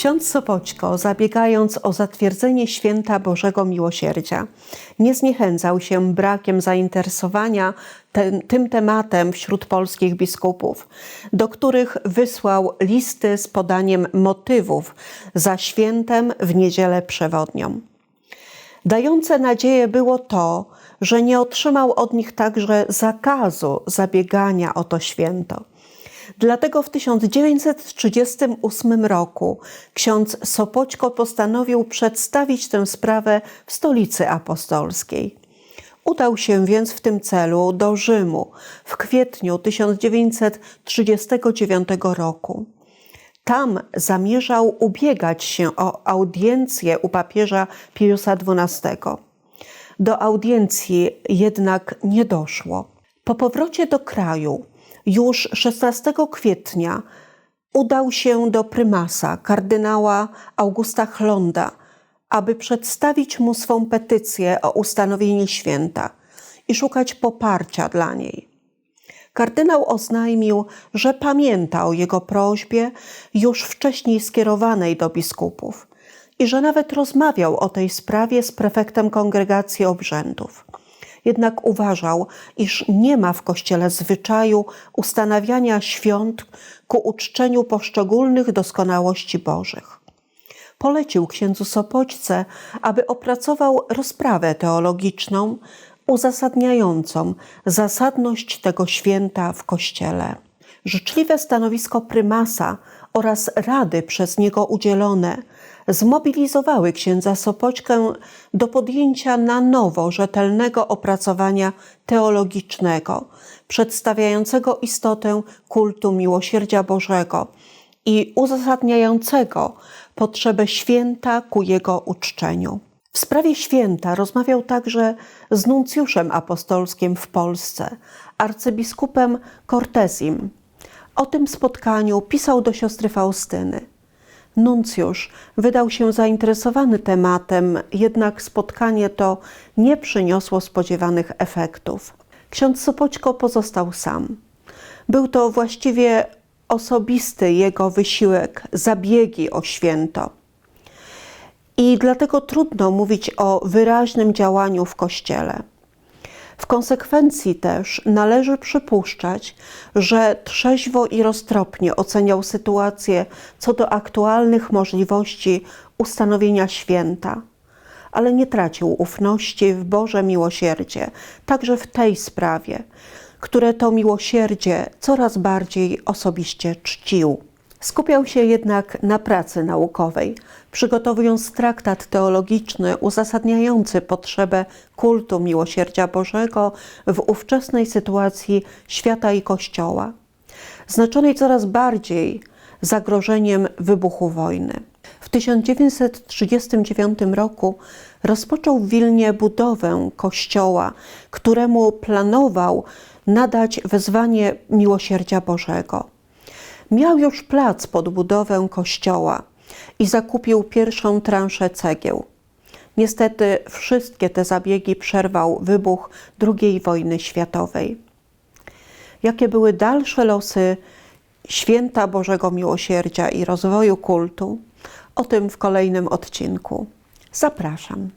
Ksiądz Sopoćko, zabiegając o zatwierdzenie święta Bożego Miłosierdzia, nie zniechęcał się brakiem zainteresowania ten, tym tematem wśród polskich biskupów, do których wysłał listy z podaniem motywów za świętem w niedzielę przewodnią. Dające nadzieję było to, że nie otrzymał od nich także zakazu zabiegania o to święto. Dlatego w 1938 roku ksiądz Sopoćko postanowił przedstawić tę sprawę w stolicy apostolskiej. Udał się więc w tym celu do Rzymu w kwietniu 1939 roku. Tam zamierzał ubiegać się o audiencję u papieża Piusa XII. Do audiencji jednak nie doszło. Po powrocie do kraju już 16 kwietnia udał się do prymasa, kardynała Augusta Chlonda, aby przedstawić mu swą petycję o ustanowienie święta i szukać poparcia dla niej. Kardynał oznajmił, że pamięta o jego prośbie już wcześniej skierowanej do biskupów i że nawet rozmawiał o tej sprawie z prefektem kongregacji obrzędów. Jednak uważał, iż nie ma w Kościele zwyczaju ustanawiania świąt ku uczczeniu poszczególnych doskonałości Bożych. Polecił księdzu Sopoćce, aby opracował rozprawę teologiczną uzasadniającą zasadność tego święta w Kościele. Życzliwe stanowisko prymasa oraz rady przez niego udzielone zmobilizowały księdza Sopoćkę do podjęcia na nowo rzetelnego opracowania teologicznego, przedstawiającego istotę kultu miłosierdzia Bożego i uzasadniającego potrzebę święta ku jego uczczeniu. W sprawie święta rozmawiał także z nuncjuszem apostolskim w Polsce, arcybiskupem Cortezim. O tym spotkaniu pisał do siostry Faustyny. Nuncjusz wydał się zainteresowany tematem, jednak spotkanie to nie przyniosło spodziewanych efektów. Ksiądz Sopoćko pozostał sam. Był to właściwie osobisty jego wysiłek, zabiegi o święto. I dlatego trudno mówić o wyraźnym działaniu w Kościele. W konsekwencji też należy przypuszczać, że trzeźwo i roztropnie oceniał sytuację co do aktualnych możliwości ustanowienia święta, ale nie tracił ufności w Boże miłosierdzie, także w tej sprawie, które to miłosierdzie coraz bardziej osobiście czcił. Skupiał się jednak na pracy naukowej, przygotowując traktat teologiczny uzasadniający potrzebę kultu miłosierdzia Bożego w ówczesnej sytuacji świata i Kościoła, znaczonej coraz bardziej zagrożeniem wybuchu wojny. W 1939 roku rozpoczął w Wilnie budowę kościoła, któremu planował nadać wezwanie miłosierdzia Bożego. Miał już plac pod budowę kościoła i zakupił pierwszą transzę cegieł. Niestety wszystkie te zabiegi przerwał wybuch II wojny światowej. Jakie były dalsze losy święta Bożego Miłosierdzia i rozwoju kultu? O tym w kolejnym odcinku. Zapraszam.